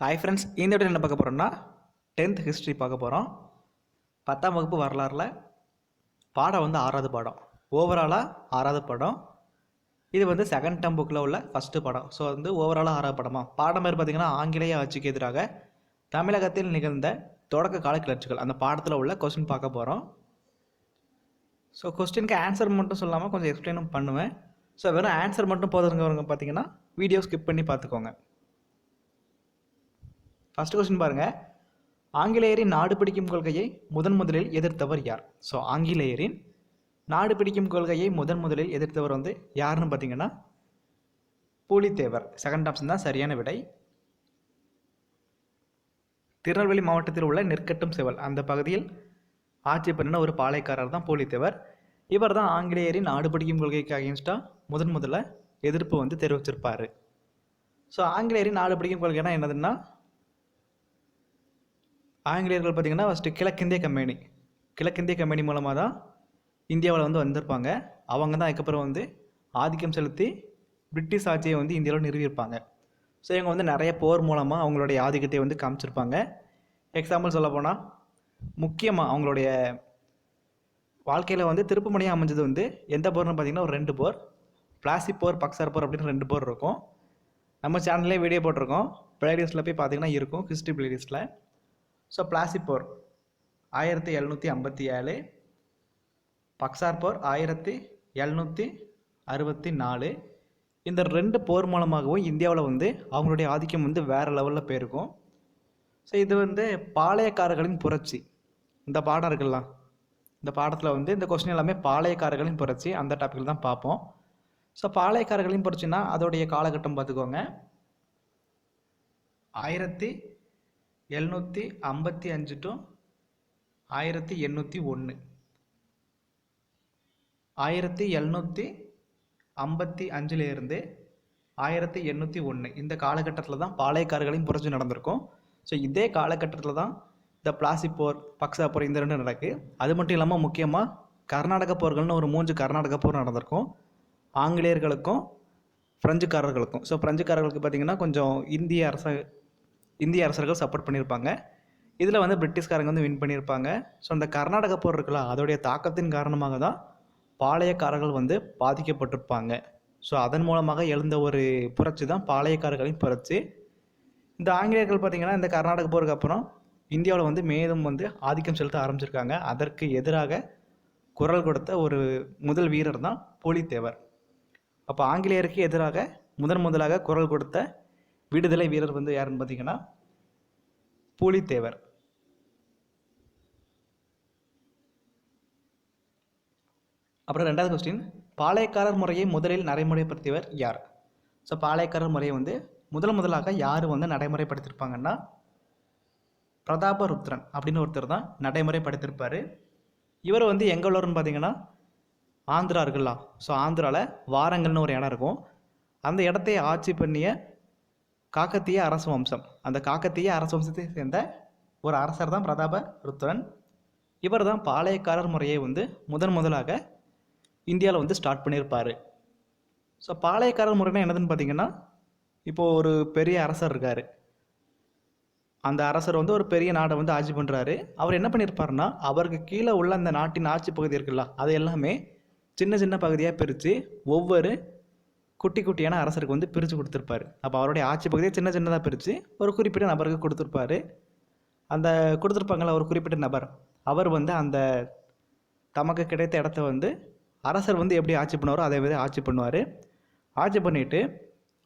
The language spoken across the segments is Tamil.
ஹாய் ஃப்ரெண்ட்ஸ் இந்த வீடியோ என்ன பார்க்க போகிறோம்னா டென்த் ஹிஸ்ட்ரி பார்க்க போகிறோம் பத்தாம் வகுப்பு வரலாறில் பாடம் வந்து ஆறாவது பாடம். ஓவராலாக ஆறாவது படம். இது வந்து செகண்ட் டேம் புக்கில் உள்ள ஃபஸ்ட்டு படம். ஸோ வந்து ஓவராலாக ஆறாவது படமா? பாடம் பேர் பார்த்திங்கன்னா ஆங்கிலேய ஆட்சிக்கு எதிராக தமிழகத்தில் நிகழ்ந்த தொடக்க கால கிளர்ச்சிகள். அந்த பாடத்தில் உள்ள கொஸ்டின் பார்க்க போகிறோம் ஸோ கொஸ்டினுக்கு ஆன்சர் மட்டும் சொல்லாமல் கொஞ்சம் எக்ஸ்பிளைனும் பண்ணுவேன். ஸோ வெறும் ஆன்சர் மட்டும் போதுங்கிறவங்க பார்த்தீங்கன்னா வீடியோ ஸ்கிப் பண்ணி பார்த்துக்கோங்க. ஃபர்ஸ்ட் கொஸ்டின் பாருங்கள் ஆங்கிலேயரின் நாடு பிடிக்கும் கொள்கையை முதன் முதலில் எதிர்த்தவர் யார்? ஸோ ஆங்கிலேயரின் நாடு பிடிக்கும் கொள்கையை முதன் முதலில் எதிர்த்தவர் வந்து யாருன்னு பார்த்தீங்கன்னா பூலித்தேவர். செகண்ட் ஆப்ஷன் தான் சரியான விடை. திருநெல்வேலி மாவட்டத்தில் உள்ள நெற்கட்டும் செவல். அந்த பகுதியில் ஆட்சி பண்ணின ஒரு பாளையக்காரர் தான் பூலித்தேவர். இவர் தான் ஆங்கிலேயரின் நாடு பிடிக்கும் கொள்கைக்கு அகேன்ஸ்டாக முதன் முதல்ல எதிர்ப்பு வந்து தெரிவிச்சிருப்பார். ஸோ ஆங்கிலேயரின் நாடு பிடிக்கும் கொள்கைனா என்னதுன்னா ஆங்கிலேயர்கள் பார்த்திங்கன்னா ஃபஸ்ட்டு கிழக்கிந்திய கம்பெனி. கிழக்கிந்திய கம்பெனி மூலமாக தான் இந்தியாவில் வந்து வந்திருப்பாங்க. அவங்க தான் அதுக்கப்புறம் வந்து ஆதிக்கம் செலுத்தி பிரிட்டிஷ் ஆட்சியை வந்து இந்தியாவில் நிறுவியிருப்பாங்க. ஸோ இவங்க வந்து நிறைய போர் மூலமாக அவங்களுடைய ஆதிக்கத்தை வந்து காமிச்சிருப்பாங்க. எக்ஸாம்பிள் சொல்லப்போனால் முக்கியமாக அவங்களுடைய வாழ்க்கையில் வந்து திருப்புமணியாக அமைஞ்சது வந்து எந்த போர்னு பார்த்தீங்கன்னா ஒரு ரெண்டு போர். பிளாசி போர் பக்சர் போர் அப்படின்னு ரெண்டு போர் இருக்கும். நம்ம சேனல்லே வீடியோ போட்டிருக்கோம். பிளேலிஸ்ட்டில் போய் பார்த்தீங்கன்னா இருக்கும் ஹிஸ்ட்ரி பிளேலிஸ்ட்டில் ஸோ பிளாசி போர் ஆயிரத்தி எழுநூற்றி ஐம்பத்தி ஏழு. பக்சார் போர் ஆயிரத்தி எழுநூற்றி அறுபத்தி நாலு. இந்த ரெண்டு போர் மூலமாகவும் இந்தியாவில் வந்து அவங்களுடைய ஆதிக்கம் வந்து வேறு லெவலில் போயிருக்கும். ஸோ இது வந்து பாளையக்காரர்களின் புரட்சி. இந்த பாடம் இருக்குல்ல? இந்த பாடத்தில் வந்து இந்த கொஸ்டின் எல்லாமே பாளையக்காரர்களின் புரட்சி. அந்த டாப்பிக்கில் தான் பார்ப்போம். ஸோ பாளையக்காரர்களின் புரட்சினா அதோடைய காலகட்டம் பார்த்துக்கோங்க. ஆயிரத்தி எழுநூற்றி ஐம்பத்தி அஞ்சு டு ஆயிரத்தி எண்ணூற்றி ஒன்று ஆயிரத்தி எழுநூற்றி ஐம்பத்தி அஞ்சுலேருந்து ஆயிரத்தி எண்ணூற்றி ஒன்று இந்த காலகட்டத்தில் தான் பாளையக்காரர்களையும் புரட்சி நடந்திருக்கும். ஸோ இதே காலகட்டத்தில் தான் இந்த பிளாசி போர் பக்ஸா போர் இந்த ரெண்டும் நடக்கு. அது மட்டும் இல்லாமல் முக்கியமாக கர்நாடக போர்கள்னு ஒரு மூன்று கர்நாடக போர் நடந்திருக்கும். ஆங்கிலேயர்களுக்கும் பிரெஞ்சுக்காரர்களுக்கும். ஸோ பிரெஞ்சுக்காரர்களுக்கு பார்த்திங்கன்னா கொஞ்சம் இந்திய அரச இந்திய அரசர்கள் சப்போர்ட் பண்ணியிருப்பாங்க. இதில் வந்து பிரிட்டிஷ்காரங்க வந்து வின் பண்ணியிருப்பாங்க. ஸோ அந்த கர்நாடக போர் இருக்குல்ல அதோடைய தாக்கத்தின் காரணமாக தான் பாளையக்காரர்கள் வந்து பாதிக்கப்பட்டிருப்பாங்க. ஸோ அதன் மூலமாக எழுந்த ஒரு புரட்சி தான் பாளையக்காரர்களின் புரட்சி. இந்த ஆங்கிலேயர்கள் பார்த்திங்கன்னா இந்த கர்நாடக போருக்கு அப்புறம் இந்தியாவில் வந்து மேலும் வந்து ஆதிக்கம் செலுத்த ஆரம்பிச்சிருக்காங்க. அதற்கு எதிராக குரல் கொடுத்த ஒரு முதல் வீரர் தான் புலித்தேவர். அப்போ ஆங்கிலேயருக்கு எதிராக முதன் முதலாக குரல் கொடுத்த விடுதலை வீரர் வந்து யாருன்னு பார்த்தீங்கன்னா புலித்தேவர். அப்புறம் ரெண்டாவது கொஸ்டின் பாளையக்காரர் முறையை முதலில் நடைமுறைப்படுத்தியவர் யார்? ஸோ பாளையக்காரர் முறையை வந்து முதல் முதலாக யார் வந்து நடைமுறைப்படுத்தியிருப்பாங்கன்னா பிரதாபருத்ரன் அப்படின்னு ஒருத்தர் தான் நடைமுறைப்படுத்தியிருப்பார் இவர் வந்து எங்கே உள்ளவர்னு பார்த்தீங்கன்னா ஆந்திரா இருக்குல்ல ஸோ ஆந்திராவில் வாரங்கள்னு ஒரு இடம் இருக்கும். அந்த இடத்தை ஆட்சி பண்ணிய காக்கத்திய அரச வம்சம். அந்த காக்கத்திய அரச வம்சத்தை சேர்ந்த ஒரு அரசர் தான் பிரதாப ருத்ரன். இவர் தான் பாளையக்காரர் முறையை வந்து முதன் முதலாக இந்தியாவில் வந்து ஸ்டார்ட் பண்ணியிருப்பார் ஸோ பாளையக்காரர் முறைனா என்னதுன்னு பார்த்தீங்கன்னா இப்போது ஒரு பெரிய அரசர் இருக்கார். அந்த அரசர் வந்து ஒரு பெரிய நாடை வந்து ஆட்சி பண்ணுறாரு அவர் என்ன பண்ணியிருப்பாருன்னா அவருக்கு கீழே உள்ள அந்த நாட்டின் ஆட்சி பகுதி இருக்குல்ல அது எல்லாமே சின்ன சின்ன பகுதியாக பிரித்து ஒவ்வொரு குட்டி குட்டியான அரசருக்கு வந்து பிரித்து கொடுத்துருப்பாரு. அப்போ அவருடைய ஆட்சி பகுதியை சின்ன சின்னதாக பிரித்து ஒரு குறிப்பிட்ட நபருக்கு கொடுத்துருப்பாரு. அந்த கொடுத்துருப்பாங்கள ஒரு குறிப்பிட்ட நபர். அவர் வந்து அந்த தமக்கு கிடைத்த இடத்த வந்து அரசர் வந்து எப்படி ஆட்சி பண்ணுவாரோ அதே மாதிரி ஆட்சி பண்ணுவார். ஆட்சி பண்ணிவிட்டு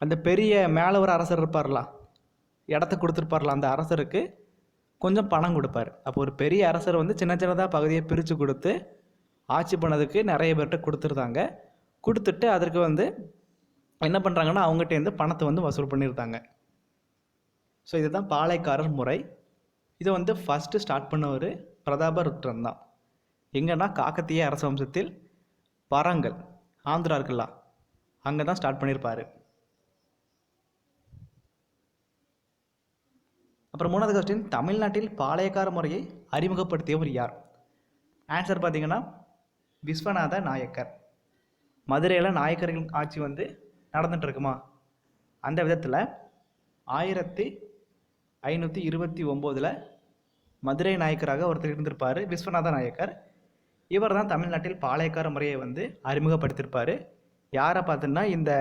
அந்த பெரிய மேலே ஒரு அரசர் இருப்பார்லாம் இடத்த கொடுத்துருப்பார்ல அந்த அரசருக்கு கொஞ்சம் பணம் கொடுப்பார். அப்போ ஒரு பெரிய அரசர் வந்து சின்ன சின்னதாக பகுதியை பிரித்து கொடுத்து ஆட்சி பண்ணதுக்கு நிறைய பேர்கிட்ட கொடுத்துருந்தாங்க. கொடுத்துட்டு அதற்கு வந்து என்ன பண்ணுறாங்கன்னா அவங்ககிட்டேருந்து பணத்தை வந்து வசூல் பண்ணியிருந்தாங்க ஸோ இதுதான் பாளையக்காரர் முறை. இதை வந்து ஃபஸ்ட்டு ஸ்டார்ட் பண்ணவர் பிரதாப ருத்ரன் தான். எங்கன்னா காக்கத்திய அரச வம்சத்தில் பரங்கல் ஆந்திரா இருக்குல்ல அங்கே தான் ஸ்டார்ட் பண்ணியிருப்பார் அப்புறம் மூணாவது கொஸ்டின் தமிழ்நாட்டில் பாளையக்கார முறையை அறிமுகப்படுத்தியவர் யார்? ஆன்சர் பார்த்தீங்கன்னா விஸ்வநாத நாயக்கர். மதுரையில் நாயக்கர்கள் ஆட்சி வந்து நடந்துட்டு இருக்குமா அந்த விதத்தில் ஆயிரத்தி ஐநூற்றி இருபத்தி ஒம்போதில் மதுரை நாயக்கராக ஒருத்தர் இருந்திருப்பார் விஸ்வநாத நாயக்கர். இவர் தான் தமிழ்நாட்டில் பாளையக்கார முறையை வந்து அறிமுகப்படுத்தியிருப்பார் யாரை பார்த்துன்னா இந்த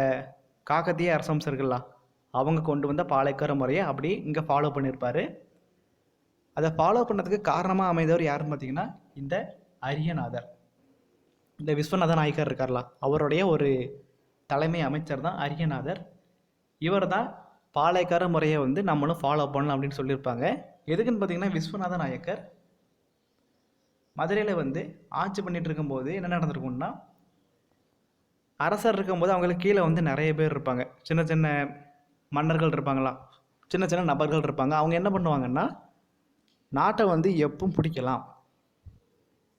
காக்கத்திய அரசம்சர்கள்லாம் அவங்க கொண்டு வந்த பாளையக்கார முறையை அப்படி இங்கே ஃபாலோ பண்ணியிருப்பார் அதை ஃபாலோ பண்ணதுக்கு காரணமாக அமைந்தவர் யாருன்னு பார்த்தீங்கன்னா இந்த அரியநாதர். இந்த விஸ்வநாத நாயக்கர் இருக்கார்ல அவருடைய ஒரு தலைமை அமைச்சர் தான் அரியநாதர். இவர் தான் பாளையக்கார முறையை வந்து நம்மளும் ஃபாலோ பண்ணலாம் அப்படின்னு சொல்லியிருப்பாங்க. எதுக்குன்னு பார்த்தீங்கன்னா விஸ்வநாத நாயக்கர் மதுரையில் வந்து ஆட்சி பண்ணிட்டு இருக்கும்போது என்ன நடந்திருக்கும்னா அரசர் இருக்கும்போது அவங்களுக்கு கீழே வந்து நிறைய பேர் இருப்பாங்க. சின்ன சின்ன மன்னர்கள் இருப்பாங்களா? சின்ன சின்ன நபர்கள் இருப்பாங்க. அவங்க என்ன பண்ணுவாங்கன்னா நாட்டை வந்து எப்பவும் பிடிக்கலாம்.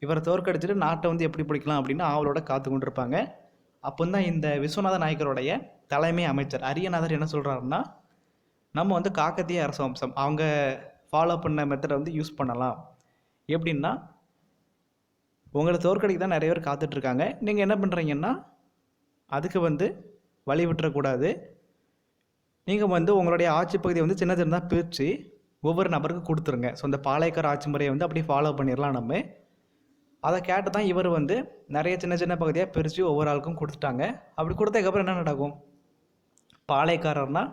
இவரை தோற்கடிச்சிட்டு நாட்டை வந்து எப்படி பிடிக்கலாம் அப்படின்னு ஆவலோட காத்து கொண்டு இருப்பாங்க அப்போ தான் இந்த விஸ்வநாத நாயக்கருடைய தலைமை அமைச்சர் அரியநாதர் என்ன சொல்கிறாருன்னா நம்ம வந்து காக்கத்திய அரச வம்சம் அவங்க ஃபாலோ பண்ண மெத்தடை வந்து யூஸ் பண்ணலாம். எப்படின்னா உங்களை தோற்கடைக்கு தான் நிறைய பேர் காத்துட்ருக்காங்க. நீங்கள் என்ன பண்ணுறீங்கன்னா அதுக்கு வந்து வழி விட்டுறக்கூடாது. நீங்கள் வந்து உங்களுடைய ஆட்சி பகுதியை வந்து சின்ன சின்னதாக பிரித்து ஒவ்வொரு நபருக்கு கொடுத்துருங்க. ஸோ இந்த பாளையக்கார ஆட்சி முறையை வந்து அப்படியே ஃபாலோ பண்ணிடலாம் நம்ம. அதை கேட்டு தான் இவர் வந்து நிறைய சின்ன சின்ன பகுதியாக பிரித்து ஒவ்வொரு ஆளுக்கும் கொடுத்துட்டாங்க. அப்படி கொடுத்ததுக்கப்புறம் என்ன நடக்கும்? பாளையக்காரர்னா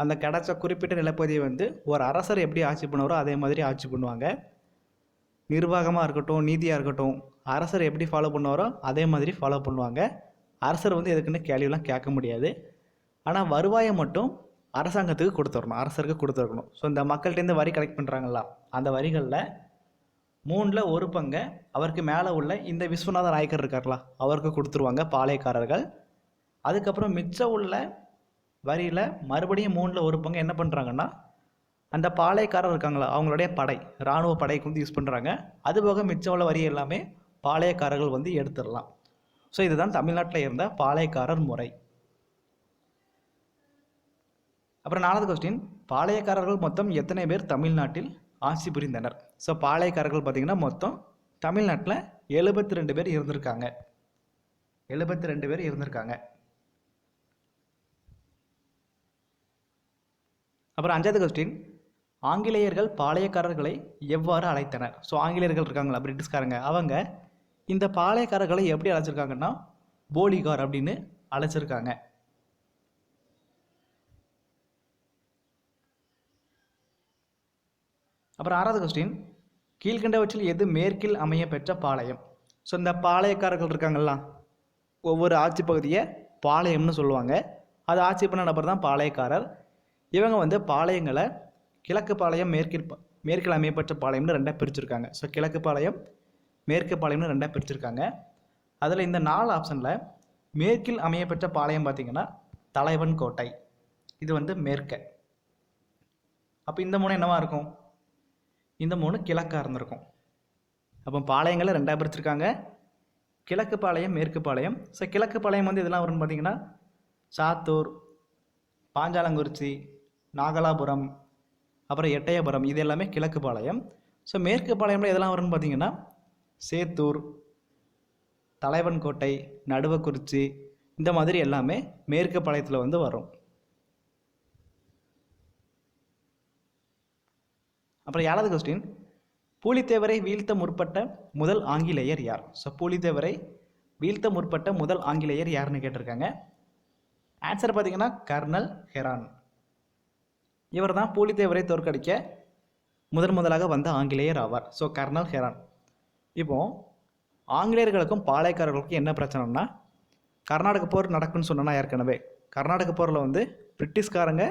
அந்த கிடச்ச குறிப்பிட்ட நிலப்பகுதியை வந்து ஒரு அரசர் எப்படி ஆட்சி பண்ணுவாரோ அதே மாதிரி ஆட்சி பண்ணுவாங்க. நிர்வாகமாக இருக்கட்டும் நீதியாக இருக்கட்டும் அரசர் எப்படி ஃபாலோ பண்ணுவாரோ அதே மாதிரி ஃபாலோ பண்ணுவாங்க. அரசர் வந்து எதுக்குன்னு கேள்வியெலாம் கேட்க முடியாது. ஆனால் வருவாயை மட்டும் அரசாங்கத்துக்கு கொடுத்துடணும் அரசருக்கு கொடுத்துருக்கணும். ஸோ இந்த மக்கள்கிட்டேருந்து வரி கலெக்ட் பண்ணுறாங்களா அந்த வரிகளில் மூணில் ஒரு பங்கை அவருக்கு மேலே உள்ள இந்த விஸ்வநாத நாயக்கர் இருக்கார்ல அவருக்கு கொடுத்துருவாங்க பாளையக்காரர்கள். அதுக்கப்புறம் மிச்சம் உள்ள வரியில் மறுபடியும் மூணில் ஒரு பங்கு என்ன பண்ணுறாங்கன்னா அந்த பாளையக்காரர் இருக்காங்களா அவங்களுடைய படை இராணுவ படைக்கு வந்து யூஸ் பண்ணுறாங்க அதுபோக மிச்சம் உள்ள வரி எல்லாமே பாளையக்காரர்கள் வந்து எடுத்துடலாம். ஸோ இதுதான் தமிழ்நாட்டில் இருந்த பாளையக்காரர் முறை. அப்புறம் நாலாவது கொஸ்டின் பாளையக்காரர்கள் மொத்தம் எத்தனை பேர் தமிழ்நாட்டில் ஆட்சி புரிந்தனர். ஸோ பாளையக்காரர்கள் பார்த்திங்கன்னா மொத்தம் தமிழ்நாட்டில் எழுபத்தி ரெண்டு பேர் இருந்திருக்காங்க. எழுபத்தி ரெண்டு பேர் இருந்திருக்காங்க. அப்புறம் அஞ்சாவது கொஸ்டின் ஆங்கிலேயர்கள் பாளையக்காரர்களை எவ்வாறு அழைத்தனர்? ஸோ ஆங்கிலேயர்கள் இருக்காங்களா? பிரிட்டிஷ்காரங்க. அவங்க இந்த பாளையக்காரர்களை எப்படி அழைச்சிருக்காங்கன்னா போலிகார் அப்படின்னு அழைச்சிருக்காங்க. அப்புறம் ஆறாவது கொஸ்டின் கீழ்கண்டவற்றில் எது மேற்கில் அமைய பெற்ற பாளையம்? ஸோ இந்த பாளையக்காரர்கள் இருக்காங்களா ஒவ்வொரு ஆட்சி பகுதியை பாளையம்னு சொல்லுவாங்க. அது ஆட்சி பண்ண நபர் தான் பாளையக்காரர். இவங்க வந்து பாளையங்களை கிழக்கு பாளையம் மேற்கில் மேற்கில் அமையப்பட்ட பாளையம்னு ரெண்டாக பிரிச்சிருக்காங்க. ஸோ கிழக்கு பாளையம் மேற்கு பாளையம்னு ரெண்டாக பிரிச்சிருக்காங்க. அதில் இந்த நாலு ஆப்ஷனில் மேற்கில் அமையப்பெற்ற பாளையம் பார்த்திங்கன்னா தலைவன் கோட்டை. இது வந்து மேற்க. அப்போ இந்த மூணு என்னவாக இருக்கும்? இந்த மூணு கிழக்காக இருந்திருக்கும். அப்போ பாளையங்களை ரெண்டாக பிரிச்சிருக்காங்க. கிழக்கு பாளையம் மேற்கு பாளையம். ஸோ கிழக்கு பாளையம் வந்து இதெல்லாம் வரும்னு பார்த்தீங்கன்னா சாத்தூர் பாஞ்சாலங்குறிச்சி நாகலாபுரம் அப்புறம் எட்டயபுரம் இது எல்லாமே கிழக்கு பாளையம். ஸோ மேற்கு பாளையம்ல இதெல்லாம் வரும்னு பார்த்தீங்கன்னா சேத்தூர் தலைவன்கோட்டை நடுவக்குறிச்சி இந்த மாதிரி எல்லாமே மேற்கு பாளையத்தில் வந்து வரும். அப்புறம் ஏழாவது கொஸ்டின் பூலித்தேவரை வீழ்த்த முற்பட்ட முதல் ஆங்கிலேயர் யார்? ஸோ பூலித்தேவரை வீழ்த்த முற்பட்ட முதல் ஆங்கிலேயர் யாருன்னு கேட்டிருக்காங்க. ஆன்சர் பார்த்தீங்கன்னா கர்னல் ஹெரான். இவர் தான் பூலித்தேவரை தோற்கடிக்க முதன் முதலாக வந்த ஆங்கிலேயர் ஆவார். So colonel Heron. இப்போ ஆங்கிலேயர்களுக்கும் பாளையக்காரர்களுக்கும் என்ன பிரச்சனைனா கர்நாடக போர் நடக்குன்னு சொன்னா ஏற்கனவே. கர்நாடக போரில் வந்து பிரிட்டிஷ்காரங்க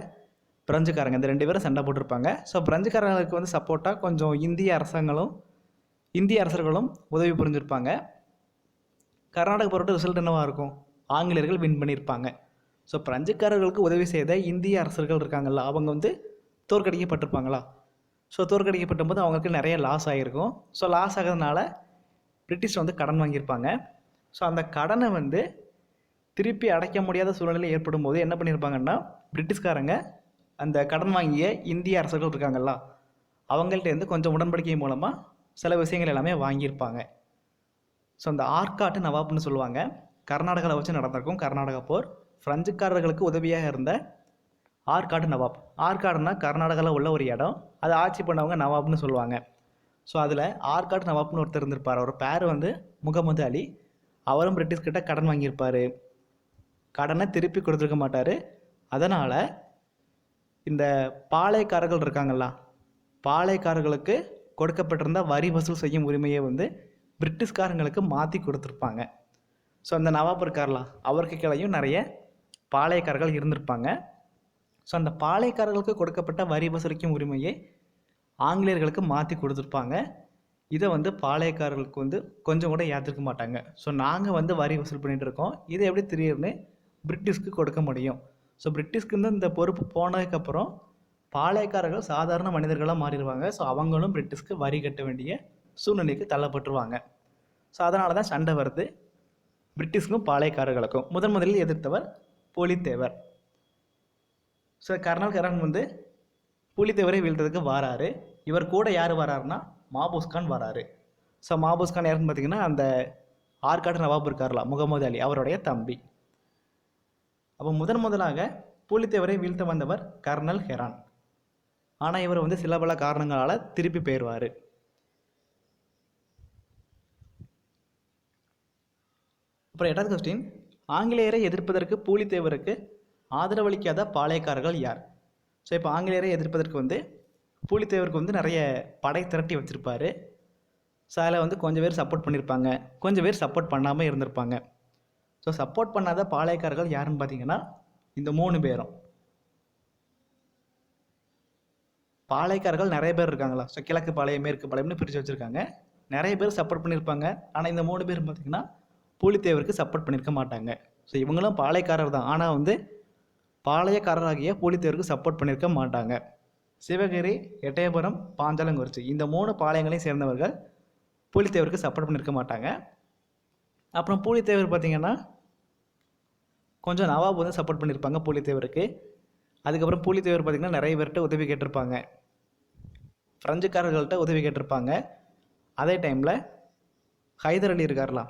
பிரெஞ்சுக்காரங்க இந்த ரெண்டு பேரும் சண்டை போட்டிருப்பாங்க. ஸோ பிரெஞ்சுக்காரங்களுக்கு வந்து சப்போர்ட்டாக கொஞ்சம் இந்திய அரசாங்களும் இந்திய அரசர்களும் உதவி புரிஞ்சிருப்பாங்க. கர்நாடக பொருட்கள் ரிசல்ட் என்னவாக இருக்கும்? ஆங்கிலேயர்கள் வின் பண்ணியிருப்பாங்க. ஸோ பிரெஞ்சுக்காரர்களுக்கு உதவி செய்த இந்திய அரசர்கள் இருக்காங்கல்ல அவங்க வந்து தோற்கடிக்கப்பட்டிருப்பாங்களா? ஸோ தோற்கடிக்கப்பட்ட போது அவங்களுக்கு நிறைய லாஸ் ஆகிருக்கும் ஸோ லாஸ் ஆகிறதுனால பிரிட்டிஷ் வந்து கடன் வாங்கியிருப்பாங்க. ஸோ அந்த கடனை வந்து திருப்பி அடைக்க முடியாத சூழ்நிலை ஏற்படும் போது என்ன பண்ணியிருப்பாங்கன்னா பிரிட்டிஷ்காரங்க அந்த கடன் வாங்கிய இந்திய அரசர்கள் இருக்காங்கல்ல அவங்கள்ட்ட இருந்து கொஞ்சம் உடன்படிக்கை மூலமாக சில விஷயங்கள் எல்லாமே வாங்கியிருப்பாங்க. ஸோ அந்த ஆற்காட்டு நவாப்னு சொல்லுவாங்க. கர்நாடகாவில் வச்சு நடந்திருக்கும் கர்நாடகா போர். ஃப்ரெஞ்சுக்காரர்களுக்கு உதவியாக இருந்த ஆற்காடு நவாப். ஆற்காடுனா கர்நாடகாவில் உள்ள ஒரு இடம். அதை ஆட்சி பண்ணவங்க நவாப்னு சொல்லுவாங்க. ஸோ அதில் ஆற்காடு நவாப்னு ஒருத்தர் இருந்திருப்பார். அவர் பேர் வந்து முகமது அலி. அவரும் பிரிட்டிஷ்கிட்ட கடன் வாங்கியிருப்பார். கடனை திருப்பி கொடுத்துருக்க மாட்டார். அதனால் இந்த பாளையக்காரர்கள் இருக்காங்களா பாளையக்காரர்களுக்கு கொடுக்கப்பட்டிருந்த வரி வசூல் செய்யும் உரிமையை வந்து பிரிட்டிஷ்காரங்களுக்கு மாற்றி கொடுத்துருப்பாங்க. ஸோ அந்த நவாப் இருக்கார்லாம் அவருக்கு கீழையும் நிறைய பாளையக்காரர்கள் இருந்திருப்பாங்க. ஸோ அந்த பாளையக்காரர்களுக்கு கொடுக்கப்பட்ட வரி வசூலிக்கும் உரிமையை ஆங்கிலேயர்களுக்கு மாற்றி கொடுத்துருப்பாங்க. இதை வந்து பாளையக்காரர்களுக்கு வந்து கொஞ்சம் கூட ஏற்றுக்க மாட்டாங்க. ஸோ நாங்கள் வந்து வரி வசூல் பண்ணிகிட்டு இருக்கோம். இதை எப்படி திடீர்னு பிரிட்டிஷ்க்கு கொடுக்க முடியும்? ஸோ பிரிட்டிஷ்க்கு வந்து இந்த பொறுப்பு போனதுக்கப்புறம் பாளையக்காரர்கள் சாதாரண மனிதர்களாக மாறிடுவாங்க. ஸோ அவங்களும் பிரிட்டிஷ்க்கு வரி கட்ட வேண்டிய சூழ்நிலைக்கு தள்ளப்பட்டுருவாங்க. ஸோ அதனால தான் சண்டை வருது பிரிட்டிஷ்க்கும் பாளையக்காரர்களுக்கும். முதன் முதலில் எதிர்த்தவர் புலித்தேவர். ஸோ கர்னல் வந்து புலித்தேவரை வீழ்த்ததுக்கு வாராரு. இவர் கூட யார் வராருன்னா மாபூஸ்கான் வராரு. ஸோ மாபூஸ்கான் யாருன்னு பார்த்தீங்கன்னா அந்த ஆற்காடு நவாப் இருக்கார்லாம் முகமது அலி அவருடைய தம்பி. அப்போ முதன் முதலாக புலித்தேவரை வீழ்த்த வந்தவர் கர்னல் ஹெரான். ஆனால் இவர் வந்து சில பல காரணங்களால் திருப்பி போயிடுவார் அப்புறம் எட்டாவது கொஸ்டின் ஆங்கிலேயரை எதிர்ப்பதற்கு பூலித்தேவருக்கு ஆதரவளிக்காத பாளையக்காரர்கள் யார்? ஸோ இப்போ ஆங்கிலேயரை எதிர்ப்பதற்கு வந்து பூலித்தேவருக்கு வந்து நிறைய படை திரட்டி வச்சுருப்பாரு. ஸோ அதில் வந்து கொஞ்சம் பேர் சப்போர்ட் பண்ணியிருப்பாங்க கொஞ்சம் பேர் சப்போர்ட் பண்ணாமல் இருந்திருப்பாங்க. ஸோ சப்போர்ட் பண்ணாத பாளையக்காரர்கள் யாருன்னு பார்த்தீங்கன்னா இந்த மூணு பேரும். பாளையக்காரர்கள் நிறைய பேர் இருக்காங்களா? ஸோ கிழக்கு பாளையம் மேற்கு பாளையம்னு பிரித்து வச்சுருக்காங்க. நிறைய பேர் சப்போர்ட் பண்ணியிருப்பாங்க. ஆனால் இந்த மூணு பேர் பார்த்தீங்கன்னா பூலித்தேவருக்கு சப்போர்ட் பண்ணியிருக்க மாட்டாங்க. ஸோ இவங்களும் பாளையக்காரர் தான். ஆனால் வந்து பாளையக்காரராகிய பூலித்தேவருக்கு சப்போர்ட் பண்ணியிருக்க மாட்டாங்க. சிவகிரி எட்டயபுரம் பாஞ்சாலங்குறிச்சி. இந்த மூணு பாளையங்களையும் சேர்ந்தவர்கள் பூலித்தேவருக்கு சப்போர்ட் பண்ணியிருக்க மாட்டாங்க. அப்புறம் பூலித்தேவர் பார்த்தீங்கன்னா கொஞ்சம் நவாப் வந்து சப்போர்ட் பண்ணியிருப்பாங்க பூலித்தேவருக்கு. அதுக்கப்புறம் பூலித்தேவர் பார்த்திங்கன்னா நிறைய பேர்கிட்ட உதவி கேட்டிருப்பாங்க. ஃப்ரெஞ்சுக்காரர்கள்ட்ட உதவி கேட்டிருப்பாங்க. அதே டைமில் ஹைதர் அலி இருக்கார்லாம்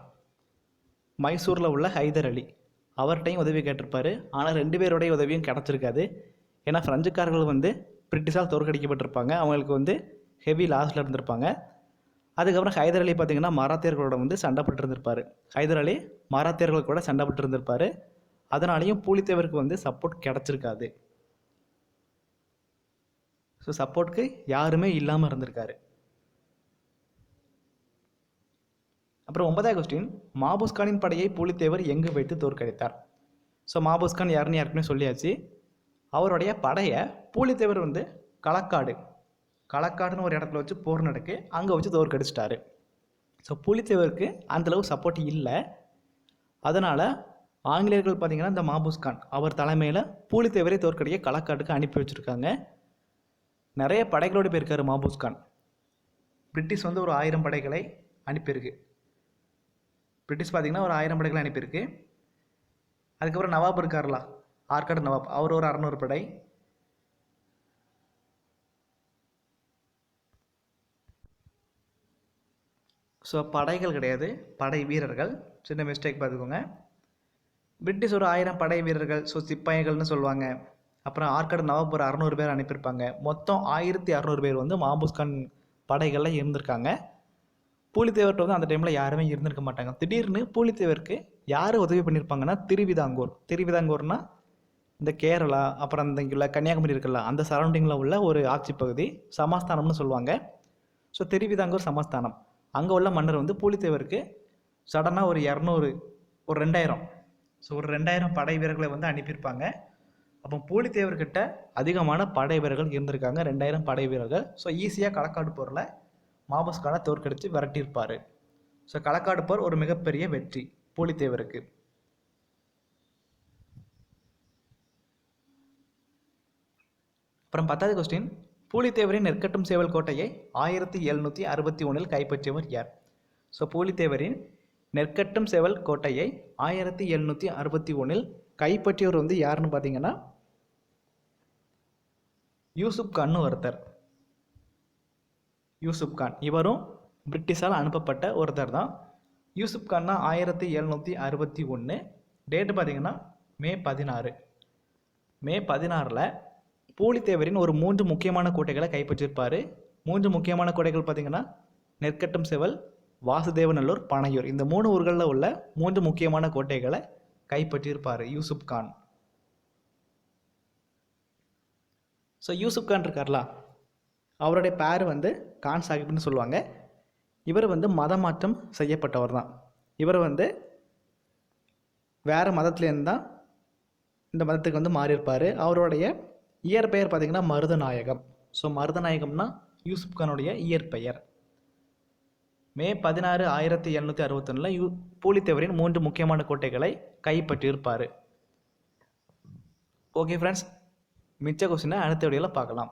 மைசூரில் உள்ள ஹைதர் அலி அவர்கிட்டையும் உதவி கேட்டிருப்பார். ஆனால் ரெண்டு பேருடைய உதவியும் கிடச்சிருக்காது. ஏன்னா ஃப்ரெஞ்சுக்காரர்கள் வந்து பிரிட்டிஷால் தோற்கடிக்கப்பட்டிருப்பாங்க. அவங்களுக்கு வந்து ஹெவி லாஸில் இருந்திருப்பாங்க. அதுக்கப்புறம் ஹைதர் அலி பார்த்திங்கன்னா மராத்தியர்களோட வந்து சண்டை ஹைதர் அலி மராத்தியர்கள் கூட சண்டை போட்டு அதனாலையும் பூலித்தேவருக்கு வந்து சப்போர்ட் கிடச்சிருக்காது. ஸோ சப்போர்ட்க்கு யாருமே இல்லாமல் இருந்திருக்காரு. அப்புறம் ஒன்பதாவது கொஸ்டின் மாபோஸ்கானின் படையை பூலித்தேவர் எங்கு வைத்து தோற்கடித்தார்? ஸோ மாபோஸ்கான் யாருன்னு யாருக்குமே சொல்லியாச்சு. அவருடைய படையை பூலித்தேவர் வந்து களக்காடு களக்காடுன்னு ஒரு இடத்துல வச்சு போர் நடக்கு. அங்கே வச்சு தோற்கடிச்சிட்டாரு ஸோ புலித்தேவருக்கு அந்தளவு சப்போர்ட் இல்லை. அதனால் ஆங்கிலேயர்கள் பார்த்தீங்கன்னா இந்த மாபூஸ்கான் அவர் தலைமையில் பூலித்தேவரை தோற்கடிக்க களக்காட்டுக்கு அனுப்பி வச்சுருக்காங்க. நிறைய படைகளோடு போயிருக்காரு மாபூஸ்கான் பிரிட்டிஷ் வந்து ஒரு ஆயிரம் படைகளை அனுப்பியிருக்கு. பிரிட்டிஷ் பார்த்திங்கன்னா ஒரு ஆயிரம் படைகளை அனுப்பியிருக்கு. அதுக்கப்புறம் நவாப் இருக்கார்லா ஆற்காடு நவாப் அவர் ஒரு அறநூறு படை. ஸோ படைகள் கிடையாது. படை வீரர்கள். சின்ன மிஸ்டேக் பார்த்துக்கோங்க. பிரிட்டிஷ் ஒரு ஆயிரம் படை வீரர்கள் ஸோ சிப்பாய்கள்னு சொல்லுவாங்க. அப்புறம் ஆற்காடு நவாப் ஒரு அறநூறு பேர் அனுப்பியிருப்பாங்க. மொத்தம் ஆயிரத்தி அறநூறு பேர் வந்து மாபூஸ்கான் படைகளில் இருந்திருக்காங்க. பூலித்தேவர்கிட்ட வந்து அந்த டைமில் யாருமே இருந்திருக்க மாட்டாங்க. திடீர்னு பூலித்தேவருக்கு யார் உதவி பண்ணியிருப்பாங்கன்னா திருவிதாங்கூர். திருவிதாங்கூர்னா இந்த கேரளா அப்புறம் அந்த இங்குள்ள கன்னியாகுமரி இருக்குல்ல அந்த சரௌண்டிங்கில் உள்ள ஒரு ஆட்சி பகுதி சமஸ்தானம்னு சொல்லுவாங்க. ஸோ திருவிதாங்கூர் சமஸ்தானம். அங்கே உள்ள மன்னர் வந்து பூலித்தேவருக்கு சடனாக ஒரு இரநூறு ஒரு ரெண்டாயிரம். ஸோ ஒரு ரெண்டாயிரம் படை வீரர்களை வந்து அனுப்பியிருப்பாங்க. அப்போ பூலித்தேவர்கிட்ட அதிகமான படை வீரர்கள் இருந்திருக்காங்க. ரெண்டாயிரம் படை வீரர்கள். ஸோ ஈஸியாக களக்காடு போரில் மாபஸ்கானை தோற்கடித்து விரட்டியிருப்பார். ஸோ களக்காடு போர் ஒரு மிகப்பெரிய வெற்றி பூலித்தேவருக்கு. அப்புறம் பத்தாவது கொஸ்டின் பூலித்தேவரின் நெற்கட்டும் சேவல் கோட்டையை ஆயிரத்தி எழுநூற்றி அறுபத்தி ஒன்றில் கைப்பற்றியவர் யார்? ஸோ பூலித்தேவரின் நெற்கட்டும் சேவல் கோட்டையை ஆயிரத்தி எழுநூற்றி அறுபத்தி ஒன்றில் கைப்பற்றியவர் வந்து யாருன்னு பார்த்தீங்கன்னா யூசுப் கான்னு ஒருத்தர். யூசுப் கான். இவரும் பிரிட்டிஷால் அனுப்பப்பட்ட ஒருத்தர் தான். யூசுப் கான்னா ஆயிரத்தி எழுநூற்றி அறுபத்தி ஒன்று டேட்டு பார்த்தீங்கன்னா மே பதினாறு. மே பதினாறில் பூலித்தேவரின் ஒரு மூன்று முக்கியமான கோட்டைகளை கைப்பற்றியிருப்பார் மூன்று முக்கியமான கோட்டைகள் பார்த்திங்கன்னா நெற்கட்டும் செவல் வாசுதேவநல்லூர் பனையூர். இந்த மூணு ஊர்களில் உள்ள மூன்று முக்கியமான கோட்டைகளை கைப்பற்றியிருப்பார் யூசுப் கான். ஸோ யூசுப் கான் இருக்கார்லா அவருடைய பேர் வந்து கான் சாஹிப்னு சொல்லுவாங்க. இவர் வந்து மதமாற்றம் செய்யப்பட்டவர் தான். இவர் வந்து வேறு மதத்துலேருந்து தான் இந்த மதத்துக்கு வந்து மாறியிருப்பார். அவருடைய இயற்பெயர் பார்த்திங்கன்னா மருதநாயகம். ஸோ மருதநாயகம்னா யூசுப் கானுடைய இயற்பெயர் மே பதினாறு ஆயிரத்தி எழுநூற்றி அறுபத்தொன்னில் யூ பூலித்தேவரின் மூன்று முக்கியமான கோட்டைகளை கைப்பற்றியிருப்பார். ஓகே ஃப்ரெண்ட்ஸ் மிச்ச கொஸ்டினை அடுத்த வீடியோவில் பார்க்கலாம்.